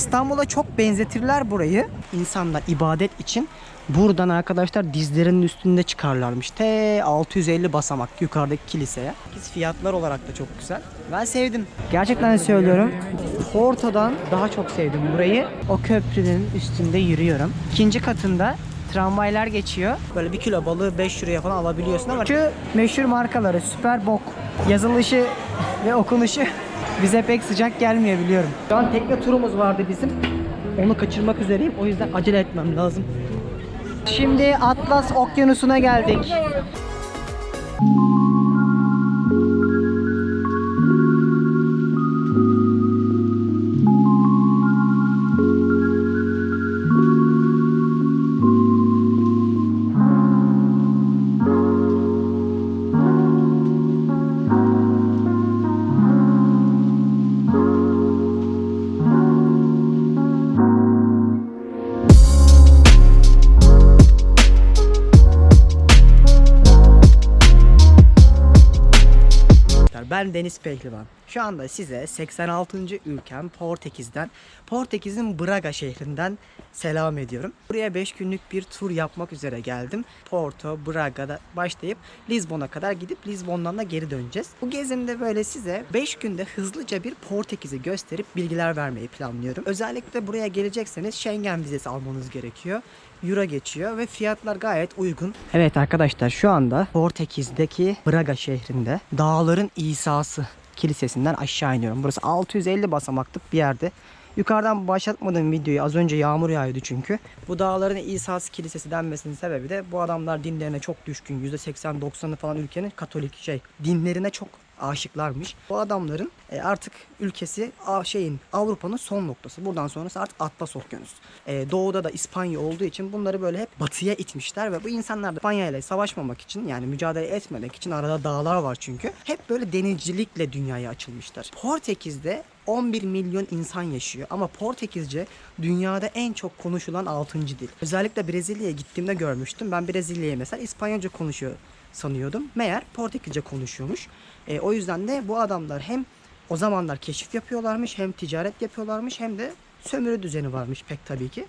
İstanbul'a çok benzetirler burayı. İnsanlar ibadet için buradan arkadaşlar dizlerinin üstünde çıkarlarmış. T 650 basamak yukarıdaki kiliseye. Fiyatlar olarak da çok güzel. Ben sevdim. Gerçekten söylüyorum. Porto'dan daha çok sevdim burayı. O köprünün üstünde yürüyorum. İkinci katında tramvaylar geçiyor. Böyle bir kilo balığı 5 liraya falan alabiliyorsun ama şu meşhur markaları Süper yazılışı ve okunuşu bize pek sıcak gelmiyor biliyorum. Şu an tekne turumuz vardı bizim. Onu kaçırmak üzereyim. O yüzden acele etmem lazım. Şimdi Atlas Okyanusu'na geldik. Deniz Pehlivan. Şu anda size 86. ülkem Portekiz'den, Portekiz'in Braga şehrinden selam ediyorum. Buraya 5 günlük bir tur yapmak üzere geldim. Porto, Braga'da başlayıp Lizbon'a kadar gidip Lizbon'dan da geri döneceğiz. Bu gezimde böyle size 5 günde hızlıca bir Portekiz'i gösterip bilgiler vermeyi planlıyorum. Özellikle buraya gelecekseniz Schengen vizesi almanız gerekiyor. Euro geçiyor ve fiyatlar gayet uygun. Evet arkadaşlar şu anda Portekiz'deki Braga şehrinde dağların İsa'sı kilisesinden aşağı iniyorum. Burası 650 basamaklık bir yerde. Yukarıdan başlatmadığım videoyu az önce yağmur yağıyordu çünkü. Bu dağların İsa'sı kilisesi denmesinin sebebi de bu adamlar dinlerine çok düşkün. %80-90'ı falan ülkenin katolik şey dinlerine çok aşıklarmış. Bu adamların e, artık ülkesi a- şeyin Avrupa'nın son noktası. Buradan sonrası artık Atlas Okyanusu. E, doğuda da İspanya olduğu için bunları böyle hep batıya itmişler ve bu insanlar da İspanya ile savaşmamak için yani mücadele etmemek için arada dağlar var çünkü. Hep böyle denizcilikle dünyaya açılmışlar. Portekiz'de 11 milyon insan yaşıyor ama Portekizce dünyada en çok konuşulan 6. dil. Özellikle Brezilya'ya gittiğimde görmüştüm. Ben Brezilya'ya mesela İspanyolca konuşuyor sanıyordum. Meğer Portekizce konuşuyormuş. E, o yüzden de bu adamlar hem o zamanlar keşif yapıyorlarmış hem ticaret yapıyorlarmış hem de sömürü düzeni varmış pek tabii ki.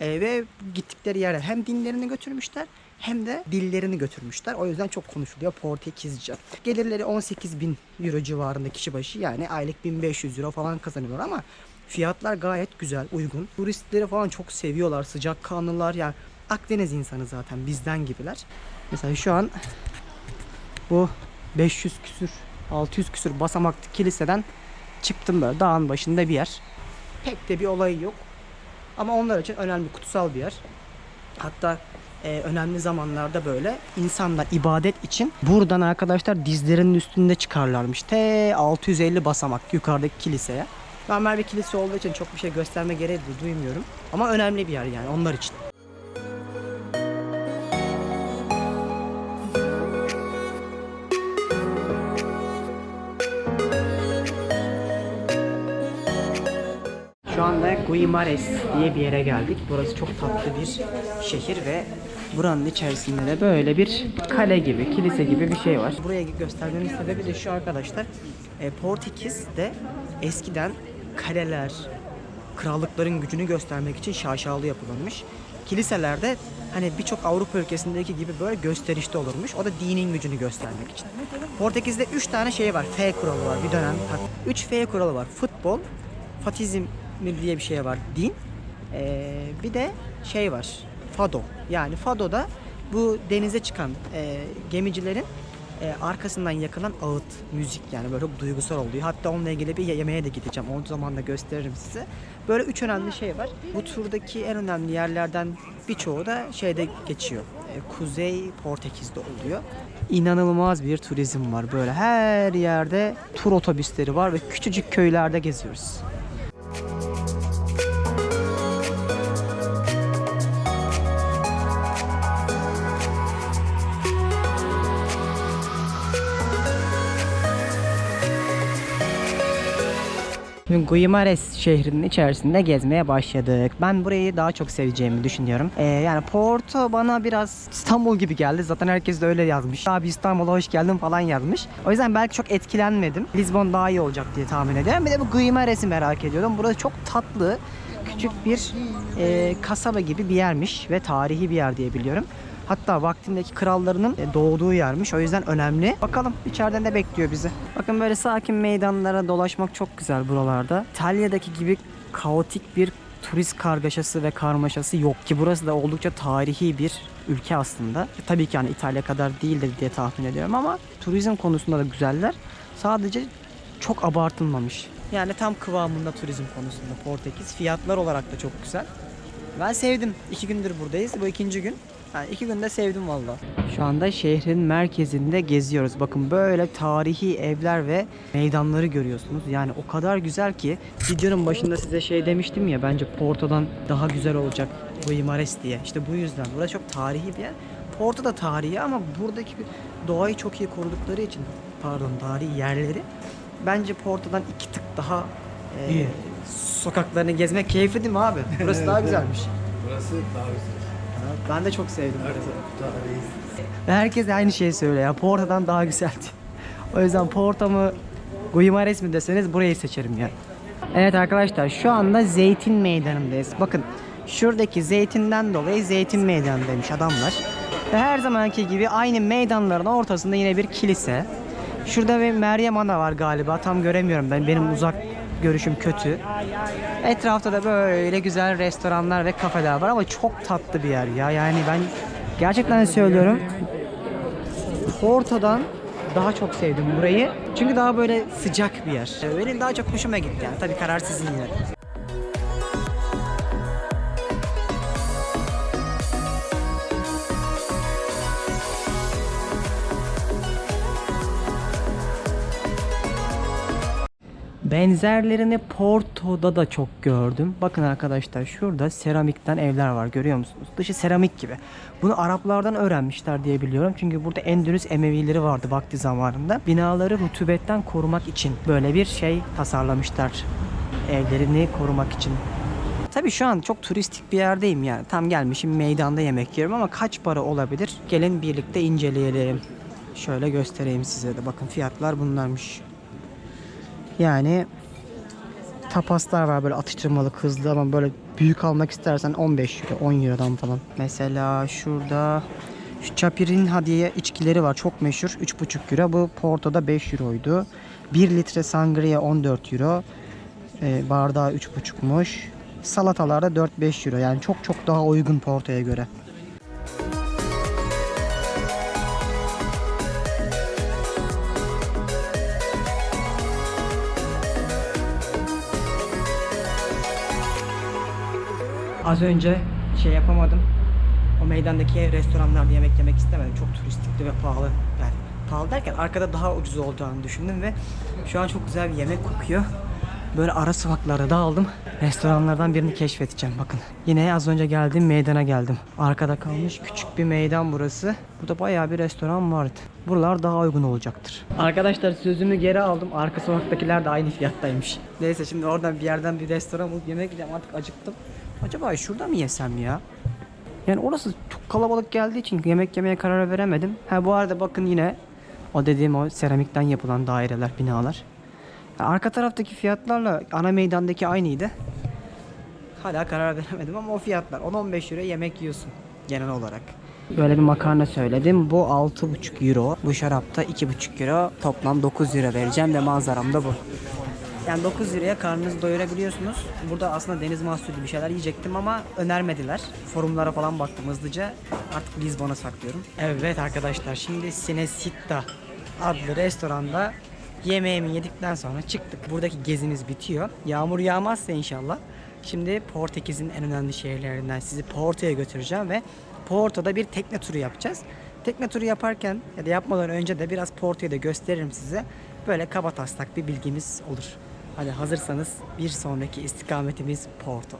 E, ve gittikleri yere hem dinlerini götürmüşler hem de dillerini götürmüşler. O yüzden çok konuşuluyor Portekizce. Gelirleri 18 bin euro civarında kişi başı yani aylık 1500 euro falan kazanıyorlar ama fiyatlar gayet güzel, uygun. Turistleri falan çok seviyorlar, sıcakkanlılar yani Akdeniz insanı zaten bizden gibiler. Mesela şu an bu 500 küsür 600 küsür basamaklı kiliseden çıktım böyle dağın başında bir yer. Pek de bir olayı yok. Ama onlar için önemli kutsal bir yer. Hatta e, önemli zamanlarda böyle insanlar ibadet için buradan arkadaşlar dizlerinin üstünde çıkarlarmış. T 650 basamak yukarıdaki kiliseye. Normal bir kilise olduğu için çok bir şey gösterme gereği duymuyorum. Ama önemli bir yer yani onlar için. Şu anda Guimares diye bir yere geldik. Burası çok tatlı bir şehir ve buranın içerisinde de böyle bir kale gibi, kilise gibi bir şey var. Buraya göstermemin sebebi de şu arkadaşlar. E, Portekiz'de eskiden kaleler, krallıkların gücünü göstermek için şaşalı yapılırmış. Kiliselerde hani birçok Avrupa ülkesindeki gibi böyle gösterişte olurmuş. O da dinin gücünü göstermek için. Portekiz'de 3 tane şey var. F kuralı var bir dönem. 3 F kuralı var. Futbol, fatizm diye bir şey var. Din. Ee, bir de şey var. Fado. Yani Fado'da bu denize çıkan e, gemicilerin e, arkasından yakılan ağıt, müzik yani böyle çok duygusal oluyor. Hatta onunla ilgili bir yemeğe de gideceğim. O zaman da gösteririm size. Böyle üç önemli şey var. Bu turdaki en önemli yerlerden birçoğu da şeyde geçiyor. E, Kuzey Portekiz'de oluyor. İnanılmaz bir turizm var böyle. Her yerde tur otobüsleri var ve küçücük köylerde geziyoruz. Şimdi Guimares şehrinin içerisinde gezmeye başladık. Ben burayı daha çok seveceğimi düşünüyorum. Ee, yani Porto bana biraz İstanbul gibi geldi. Zaten herkes de öyle yazmış. Abi İstanbul'a hoş geldin falan yazmış. O yüzden belki çok etkilenmedim. Lisbon daha iyi olacak diye tahmin ediyorum. Bir de bu Guimares'i merak ediyordum. Burası çok tatlı. Küçük bir e, kasaba gibi bir yermiş ve tarihi bir yer diye biliyorum. Hatta vaktindeki krallarının e, doğduğu yermiş. O yüzden önemli. Bakalım içeride ne bekliyor bizi. Bakın böyle sakin meydanlara dolaşmak çok güzel buralarda. İtalya'daki gibi kaotik bir turist kargaşası ve karmaşası yok ki burası da oldukça tarihi bir ülke aslında. E, Tabii ki hani İtalya kadar değildir diye tahmin ediyorum ama turizm konusunda da güzeller. Sadece çok abartılmamış. Yani tam kıvamında turizm konusunda Portekiz. Fiyatlar olarak da çok güzel. Ben sevdim. İki gündür buradayız. Bu ikinci gün. Yani iki günde sevdim valla. Şu anda şehrin merkezinde geziyoruz. Bakın böyle tarihi evler ve meydanları görüyorsunuz. Yani o kadar güzel ki videonun başında size şey demiştim ya bence Porto'dan daha güzel olacak Guimares diye. İşte bu yüzden. Burası çok tarihi bir yer. Porto da tarihi ama buradaki doğayı çok iyi korudukları için pardon tarihi yerleri bence Porto'dan iki tık daha e, İyi. sokaklarını gezmek keyifli değil mi abi? Burası daha güzelmiş. Burası daha güzel. Ben de çok sevdim. Ve herkes aynı şeyi söylüyor ya. Porto'dan daha güzeldi. O yüzden Porto mu Guimares mi deseniz burayı seçerim ya. Evet arkadaşlar şu anda Zeytin Meydanı'ndayız. Bakın şuradaki zeytinden dolayı Zeytin Meydanı demiş adamlar. Ve her zamanki gibi aynı meydanların ortasında yine bir kilise. Şurada bir Meryem Ana var galiba. Tam göremiyorum ben. Benim uzak görüşüm kötü. Etrafta da böyle güzel restoranlar ve kafeler var ama çok tatlı bir yer ya. Yani ben gerçekten söylüyorum. Porto'dan daha çok sevdim burayı. Çünkü daha böyle sıcak bir yer. Benim daha çok hoşuma gitti yani. Tabii karar sizin yine. Benzerlerini Porto'da da çok gördüm. Bakın arkadaşlar şurada seramikten evler var görüyor musunuz? Dışı seramik gibi. Bunu Araplardan öğrenmişler diye biliyorum. Çünkü burada Endülüs Emevileri vardı vakti zamanında. Binaları rutubetten korumak için böyle bir şey tasarlamışlar. Evlerini korumak için. Tabii şu an çok turistik bir yerdeyim yani. Tam gelmişim meydanda yemek yiyorum ama kaç para olabilir? Gelin birlikte inceleyelim. Şöyle göstereyim size de. Bakın fiyatlar bunlarmış. Yani tapaslar var böyle atıştırmalık hızlı ama böyle büyük almak istersen 15 euro 10 eurodan falan. Mesela şurada şu Chapirin diye içkileri var çok meşhur 3,5 euro bu Porto'da 5 euroydu. 1 litre sangria 14 euro e, bardağı 3,5'muş. Salatalarda 4-5 euro yani çok çok daha uygun Porto'ya göre. Az önce şey yapamadım. O meydandaki restoranlarda yemek yemek istemedim. Çok turistikti ve pahalı. Yani pahalı derken arkada daha ucuz olacağını düşündüm ve şu an çok güzel bir yemek kokuyor. Böyle ara sokaklarda dağıldım. Restoranlardan birini keşfedeceğim bakın. Yine az önce geldiğim meydana geldim. Arkada kalmış küçük bir meydan burası. Burada bayağı bir restoran vardı. Buralar daha uygun olacaktır. Arkadaşlar sözümü geri aldım. Arka sokaktakiler de aynı fiyattaymış. Neyse şimdi oradan bir yerden bir restoran bulup yemek yiyeceğim. Artık acıktım. Acaba şurada mı yesem ya? Yani orası çok kalabalık geldiği için yemek yemeye karar veremedim. Ha bu arada bakın yine o dediğim o seramikten yapılan daireler, binalar. Arka taraftaki fiyatlarla ana meydandaki aynıydı. Hala karar veremedim ama o fiyatlar 10-15 euro yemek yiyorsun genel olarak. Böyle bir makarna söyledim. Bu 6,5 euro. Bu şarapta 2,5 euro. Toplam 9 euro vereceğim ve manzaram da bu. Yani 9 liraya karnınızı doyurabiliyorsunuz. Burada aslında deniz mahsulü bir şeyler yiyecektim ama önermediler. Forumlara falan baktım hızlıca. Artık Lizbon'a saklıyorum. Evet arkadaşlar şimdi Cinecittà adlı restoranda yemeğimi yedikten sonra çıktık. Buradaki gezimiz bitiyor. Yağmur yağmazsa inşallah. Şimdi Portekiz'in en önemli şehirlerinden sizi Porto'ya götüreceğim ve Porto'da bir tekne turu yapacağız. Tekne turu yaparken ya da yapmadan önce de biraz Porto'yu da gösteririm size. Böyle kaba taslak bir bilgimiz olur. Hadi hazırsanız bir sonraki istikametimiz Porto.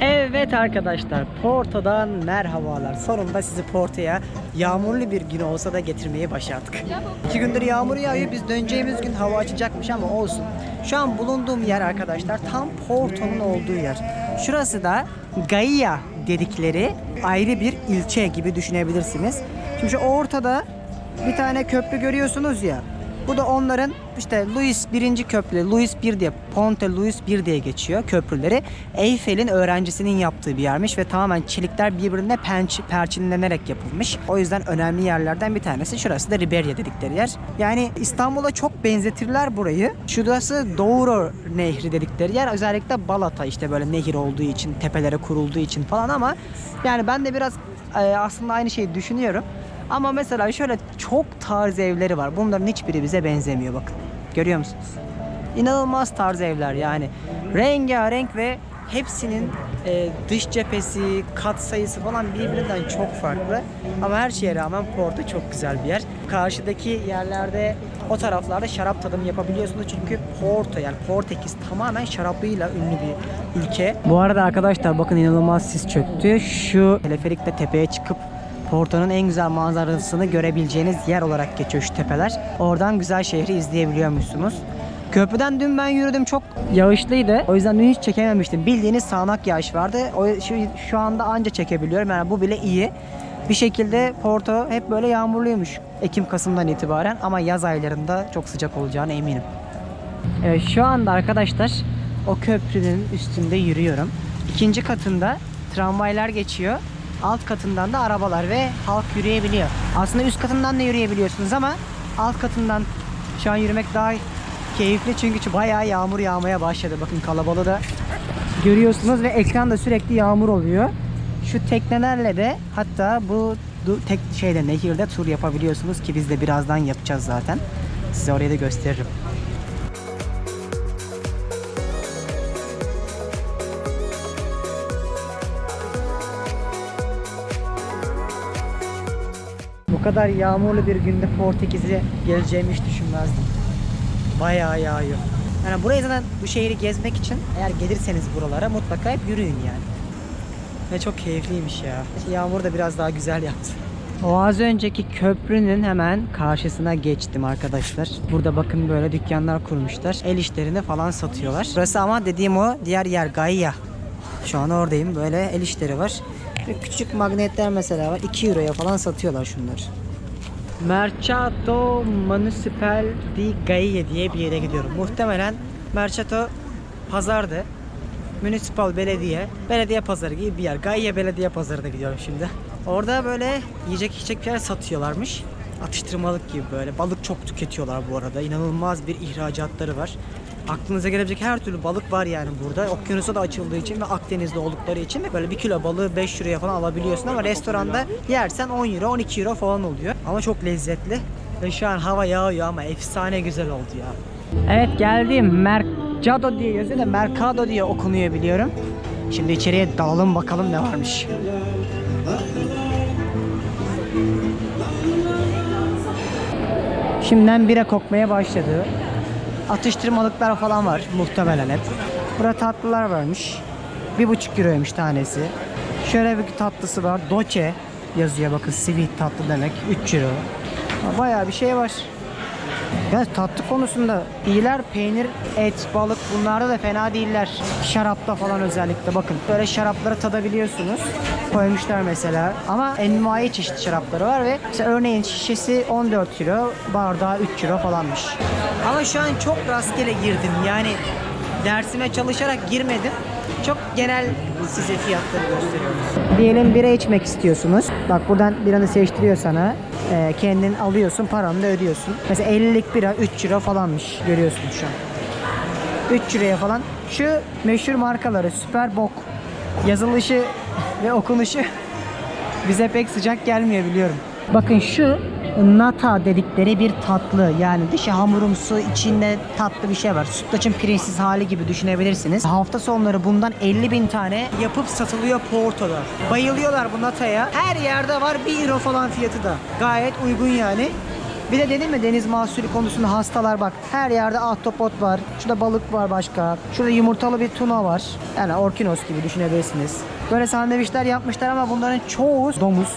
Evet arkadaşlar Porto'dan merhabalar. Sonunda sizi Porto'ya yağmurlu bir gün olsa da getirmeyi başardık. İki gündür yağmur yağıyor. Biz döneceğimiz gün hava açacakmış ama olsun. Şu an bulunduğum yer arkadaşlar tam Porto'nun olduğu yer. Şurası da Gaia dedikleri ayrı bir ilçe gibi düşünebilirsiniz. Şimdi şu ortada bir tane köprü görüyorsunuz ya. Bu da onların işte Louis 1. köprü, Louis 1 diye, Ponte Louis 1 diye geçiyor köprüleri. Eyfel'in öğrencisinin yaptığı bir yermiş ve tamamen çelikler birbirine penç, perçinlenerek yapılmış. O yüzden önemli yerlerden bir tanesi. Şurası da Riberia dedikleri yer. Yani İstanbul'a çok benzetirler burayı. Şurası Douro Nehri dedikleri yer. Özellikle Balata işte böyle nehir olduğu için, tepelere kurulduğu için falan ama yani ben de biraz e, aslında aynı şeyi düşünüyorum. Ama mesela şöyle çok tarz evleri var. Bunların hiçbiri bize benzemiyor bakın. Görüyor musunuz? İnanılmaz tarz evler yani. Rengarenk ve hepsinin e, dış cephesi, kat sayısı falan birbirinden çok farklı. Ama her şeye rağmen Porto çok güzel bir yer. Karşıdaki yerlerde o taraflarda şarap tadımı yapabiliyorsunuz çünkü Porto yani Portekiz tamamen şarabıyla ünlü bir ülke. Bu arada arkadaşlar bakın inanılmaz sis çöktü. Şu teleferikle tepeye çıkıp Porto'nun en güzel manzarasını görebileceğiniz yer olarak geçiyor şu tepeler. Oradan güzel şehri izleyebiliyormuşsunuz. Köprüden dün ben yürüdüm çok yağışlıydı. O yüzden dün hiç çekememiştim. Bildiğiniz sağanak yağış vardı. O şu, şu anda anca çekebiliyorum. Yani bu bile iyi. Bir şekilde Porto hep böyle yağmurluymuş Ekim Kasım'dan itibaren ama yaz aylarında çok sıcak olacağına eminim. Evet şu anda arkadaşlar o köprünün üstünde yürüyorum. İkinci katında tramvaylar geçiyor. Alt katından da arabalar ve halk yürüyebiliyor. Aslında üst katından da yürüyebiliyorsunuz ama alt katından şu an yürümek daha keyifli çünkü bayağı yağmur yağmaya başladı. Bakın kalabalığı da görüyorsunuz ve ekranda sürekli yağmur oluyor. Şu teknelerle de hatta bu tek şeyde nehirde tur yapabiliyorsunuz ki biz de birazdan yapacağız zaten. Size orayı da gösteririm. Bu kadar yağmurlu bir günde Portekiz'e geleceğimi hiç düşünmezdim. Bayağı yağıyor. Yani buraya zaten bu şehri gezmek için eğer gelirseniz buralara mutlaka hep yürüyün yani. Ve çok keyifliymiş ya. Yağmur da biraz daha güzel yaptı. O az önceki köprünün hemen karşısına geçtim arkadaşlar. Burada bakın böyle dükkanlar kurmuşlar. El işlerini falan satıyorlar. Burası ama dediğim o diğer yer Gaia. Şu an oradayım. Böyle el işleri var. Küçük magnetler mesela var. 2 euroya falan satıyorlar şunları. Mercato Municipal di Gaia diye bir yere gidiyorum. Muhtemelen Mercato pazardı. Municipal belediye, belediye pazarı gibi bir yer. Gaia belediye pazarına gidiyorum şimdi. Orada böyle yiyecek içecek bir yer satıyorlarmış. Atıştırmalık gibi böyle. Balık çok tüketiyorlar bu arada. İnanılmaz bir ihracatları var. Aklınıza gelebilecek her türlü balık var yani burada. Okyanusa da açıldığı için ve Akdeniz'de oldukları için de böyle bir kilo balığı 5 euroya falan alabiliyorsun ama restoranda yersen 10 euro 12 euro falan oluyor. Ama çok lezzetli. Ve şu an hava yağıyor ama efsane güzel oldu ya. Evet geldim. Mercado diye yazıyor da Mercado diye okunuyor biliyorum. Şimdi içeriye dalalım bakalım ne varmış. Şimdiden bira kokmaya başladı. Atıştırmalıklar falan var muhtemelen hep. Burada tatlılar varmış. Bir buçuk euroymuş tanesi. Şöyle bir tatlısı var. Doce yazıyor bakın sweet tatlı demek. 3 euro. Bayağı bir şey var. Ya tatlı konusunda iyiler peynir, et, balık bunlarda da fena değiller. Şarapta falan özellikle bakın. Böyle şarapları tadabiliyorsunuz. Koymuşlar mesela. Ama envai çeşit şarapları var ve mesela örneğin şişesi 14 euro, bardağı 3 euro falanmış. Ama şu an çok rastgele girdim. Yani dersime çalışarak girmedim. Çok genel size fiyatları gösteriyorum. Diyelim bira içmek istiyorsunuz. Bak buradan biranı seçtiriyor sana. Ee, kendin alıyorsun, paranı da ödüyorsun. Mesela 50'lik bira 3 euro falanmış. Görüyorsun şu an. 3 liraya falan. Şu meşhur markaları Süper Bok yazılışı ve okunuşu bize pek sıcak gelmiyor biliyorum. Bakın şu nata dedikleri bir tatlı yani dışı hamurumsu içinde tatlı bir şey var. Sütlaçın pirinçsiz hali gibi düşünebilirsiniz. Hafta sonları bundan 50 bin tane yapıp satılıyor Porto'da. Bayılıyorlar bu nataya. Her yerde var 1 euro falan fiyatı da. Gayet uygun yani. Bir de dedim mi deniz mahsulü konusunda hastalar bak. Her yerde ahtapot var. Şurada balık var başka. Şurada yumurtalı bir tuna var. Yani orkinos gibi düşünebilirsiniz. Böyle sandviçler yapmışlar ama bunların çoğu domuz.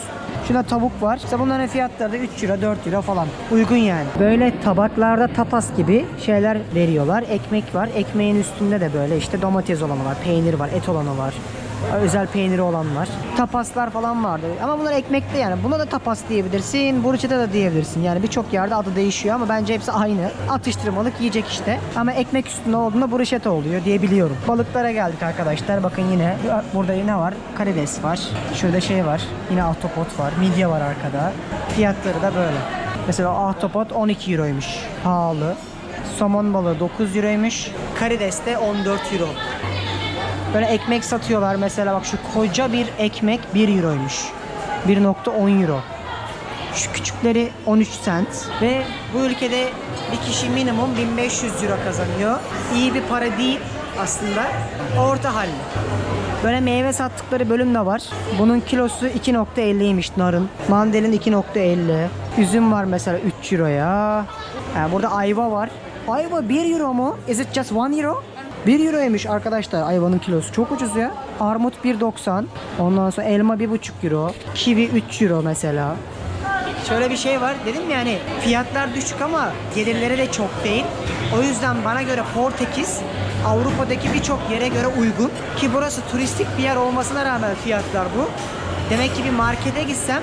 Şurada tavuk var. İşte bunların fiyatları da 3 euro 4 euro falan. Uygun yani. Böyle tabaklarda tapas gibi şeyler veriyorlar. Ekmek var. Ekmeğin üstünde de böyle işte domates olanı var, peynir var, et olanı var. Özel peyniri olan var. Tapaslar falan vardı. Ama bunlar ekmekli yani. Buna da tapas diyebilirsin. Burçita da diyebilirsin. Yani birçok yerde adı değişiyor ama bence hepsi aynı. Atıştırmalık yiyecek işte. Ama ekmek üstünde olduğunda buruşeta oluyor diyebiliyorum. Balıklara geldik arkadaşlar. Bakın yine burada ne var? Karides var. Şurada şey var. Yine ahtapot var. Midye var arkada. Fiyatları da böyle. Mesela ahtapot 12 euroymuş. Pahalı. Somon balığı 9 euroymuş. Karides de 14 euro. Böyle ekmek satıyorlar mesela bak şu koca bir ekmek 1 euroymuş. 1.10 euro. Şu küçükleri 13 cent ve bu ülkede bir kişi minimum 1500 euro kazanıyor. İyi bir para değil aslında. Orta halli. Böyle meyve sattıkları bölüm de var. Bunun kilosu 2.50'ymiş narın. Mandalin 2.50. Üzüm var mesela 3 euroya. Ha, burada ayva var. Ayva 1 euro mu? Is it just 1 euro? 1 euroymuş arkadaşlar ayvanın kilosu. Çok ucuz ya. Armut 1.90. Ondan sonra elma 1.5 euro. Kivi 3 euro mesela. Şöyle bir şey var. Dedim yani fiyatlar düşük ama gelirleri de çok değil. O yüzden bana göre Portekiz Avrupa'daki birçok yere göre uygun. Ki burası turistik bir yer olmasına rağmen fiyatlar bu. Demek ki bir markete gitsem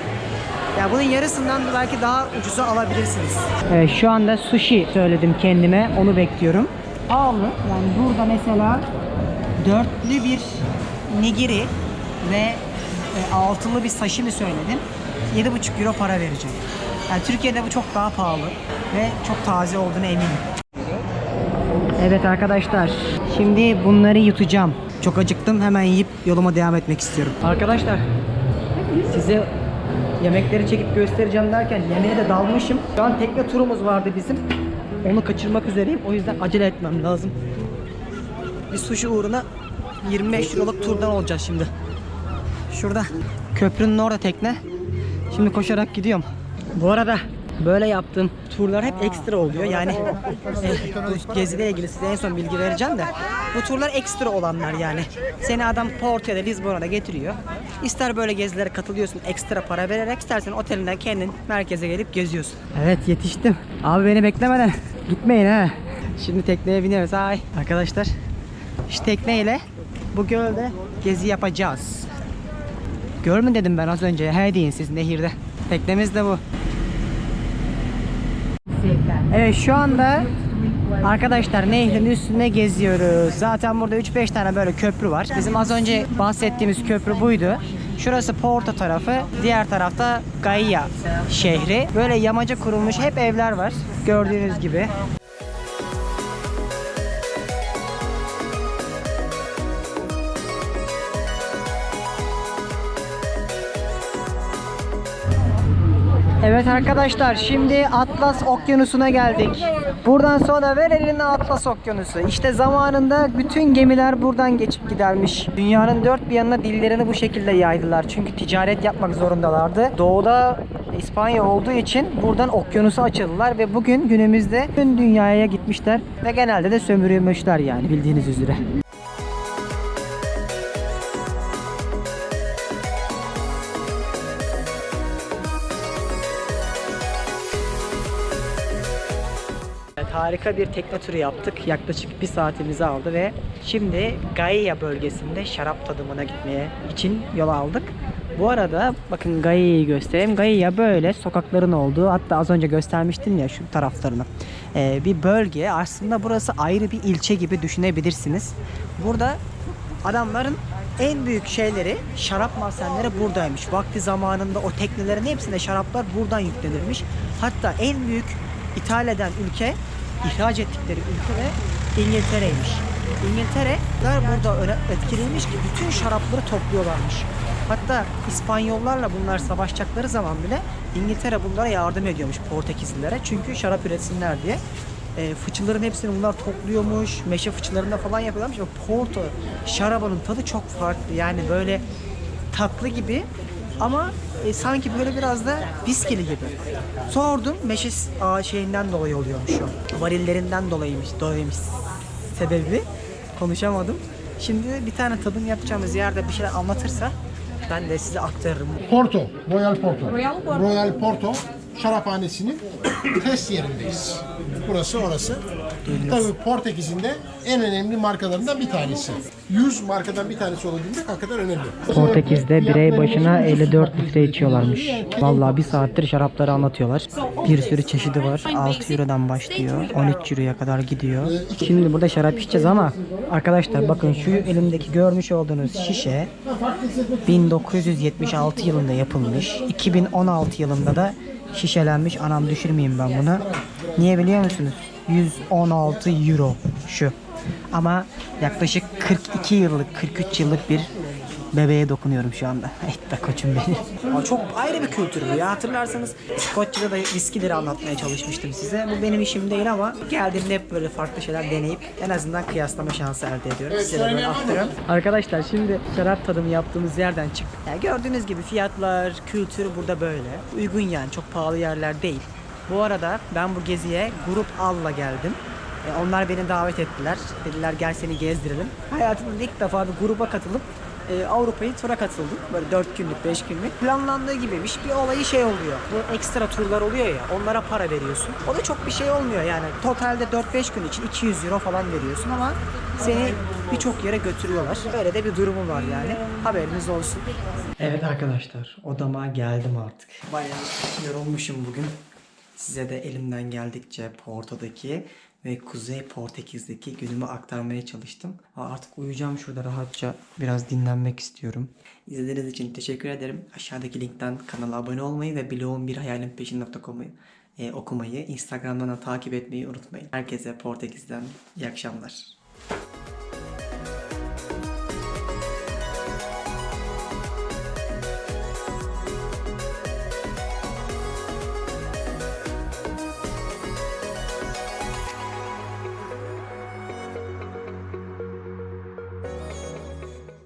ya bunun yarısından belki daha ucuza alabilirsiniz. Evet şu anda sushi söyledim kendime. Onu bekliyorum. Pahalı. Yani burada mesela dörtlü bir nigiri ve e, altılı bir sashimi söyledim. 7,5 euro para vereceğim. Yani Türkiye'de bu çok daha pahalı ve çok taze olduğuna eminim. Evet arkadaşlar. Şimdi bunları yutacağım. Çok acıktım. Hemen yiyip yoluma devam etmek istiyorum. Arkadaşlar size yemekleri çekip göstereceğim derken yemeğe de dalmışım. Şu an tekne turumuz vardı bizim. Onu kaçırmak üzereyim. O yüzden acele etmem lazım. Bir sushi uğruna 25 euroluk turdan olacağız şimdi. Şurada köprünün orada tekne. Şimdi koşarak gidiyorum. Bu arada böyle yaptığım turlar hep ekstra oluyor. Yani e, bu geziyle ilgili size en son bilgi vereceğim de bu turlar ekstra olanlar yani. Seni adam Porto'ya da Lisbon'a da getiriyor. İster böyle gezilere katılıyorsun ekstra para vererek istersen otelinden kendin merkeze gelip geziyorsun. Evet yetiştim. Abi beni beklemeden gitmeyin ha. Şimdi tekneye biniyoruz. Ay arkadaşlar. Şu tekneyle bu gölde gezi yapacağız. Göl mü dedim ben az önce? He deyin siz nehirde. Teknemiz de bu. Evet şu anda arkadaşlar nehrin üstünde geziyoruz. Zaten burada 3-5 tane böyle köprü var. Bizim az önce bahsettiğimiz köprü buydu. Şurası Porto tarafı, diğer tarafta Gaia şehri. Böyle yamaca kurulmuş hep evler var. Gördüğünüz gibi. Evet arkadaşlar şimdi Atlas Okyanusu'na geldik. Buradan sonra ver eline Atlas Okyanusu. İşte zamanında bütün gemiler buradan geçip gidermiş. Dünyanın dört bir yanına dillerini bu şekilde yaydılar. Çünkü ticaret yapmak zorundalardı. Doğuda İspanya olduğu için buradan okyanusa açıldılar ve bugün günümüzde tüm dünyaya gitmişler ve genelde de sömürülmüşler yani bildiğiniz üzere. Evet, harika bir tekne turu yaptık. Yaklaşık bir saatimizi aldı ve şimdi Gaia bölgesinde şarap tadımına gitmeye için yol aldık. Bu arada bakın Gaia'yı göstereyim. Gaia böyle sokakların olduğu hatta az önce göstermiştim ya şu taraflarını. Ee, bir bölge aslında burası ayrı bir ilçe gibi düşünebilirsiniz. Burada adamların en büyük şeyleri şarap mahzenleri buradaymış. Vakti zamanında o teknelerin hepsinde şaraplar buradan yüklenirmiş. Hatta en büyük ithal eden ülke, ihraç ettikleri ülke İngiltere'ymiş. İngiltere'ler burada öyle etkiliymiş ki bütün şarapları topluyorlarmış. Hatta İspanyollarla bunlar savaşacakları zaman bile İngiltere bunlara yardım ediyormuş Portekizlilere. Çünkü şarap üretsinler diye. E, fıçıların hepsini bunlar topluyormuş. Meşe fıçılarında falan yapıyorlarmış. Ve Porto şarabının tadı çok farklı. Yani böyle tatlı gibi ama e, sanki böyle biraz da viskili gibi. Sordum meşe ağa şeyinden dolayı oluyormuş o. Varillerinden dolayıymış, dolayıymış sebebi. Konuşamadım. Şimdi bir tane tadım yapacağımız yerde bir şeyler anlatırsa ben de size aktarırım. Porto, Royal Porto. Royal Porto. Royal Porto şaraphanesinin test yerindeyiz. Burası orası. Tabii Portekiz'in de en önemli markalarından bir tanesi. 100 markadan bir tanesi olabilmek hakikaten önemli. Portekiz'de birey başına 54 litre içiyorlarmış. Vallahi bir saattir şarapları anlatıyorlar. Bir sürü çeşidi var. 6 Euro'dan başlıyor. 13 Euro'ya kadar gidiyor. Şimdi burada şarap içeceğiz ama arkadaşlar bakın şu elimdeki görmüş olduğunuz şişe 1976 yılında yapılmış. 2016 yılında da şişelenmiş. Anam düşürmeyeyim ben bunu. Niye biliyor musunuz? 116 euro şu. Ama yaklaşık 42 yıllık, 43 yıllık bir bebeğe dokunuyorum şu anda. Et be koçum benim. Aa, çok ayrı bir kültür bu ya. Hatırlarsanız İskoçya'da da viskileri anlatmaya çalışmıştım size. Bu benim işim değil ama geldiğimde hep böyle farklı şeyler deneyip en azından kıyaslama şansı elde ediyorum. Size de böyle aktarıyorum. Arkadaşlar şimdi şarap tadımı yaptığımız yerden çıktık. Yani gördüğünüz gibi fiyatlar, kültür burada böyle. Uygun yani çok pahalı yerler değil. Bu arada ben bu geziye Grup Al'la geldim. E, onlar beni davet ettiler. Dediler gel seni gezdirelim. Hayatımda ilk defa bir gruba katılıp e, Avrupa'yı tura katıldım. Böyle 4 günlük, 5 günlük. Planlandığı gibiymiş. Bir olayı şey oluyor. Bu ekstra turlar oluyor ya. Onlara para veriyorsun. O da çok bir şey olmuyor yani. Totalde 4-5 gün için 200 euro falan veriyorsun ama seni birçok yere götürüyorlar. Böyle de bir durumu var yani. Haberiniz olsun. Evet arkadaşlar odama geldim artık. Bayağı yorulmuşum bugün. Size de elimden geldikçe Porto'daki ve Kuzey Portekiz'deki günümü aktarmaya çalıştım. Artık uyuyacağım şurada rahatça biraz dinlenmek istiyorum. İzlediğiniz için teşekkür ederim. Aşağıdaki linkten kanala abone olmayı ve blogun bir e, okumayı, Instagram'dan da takip etmeyi unutmayın. Herkese Portekiz'den iyi akşamlar.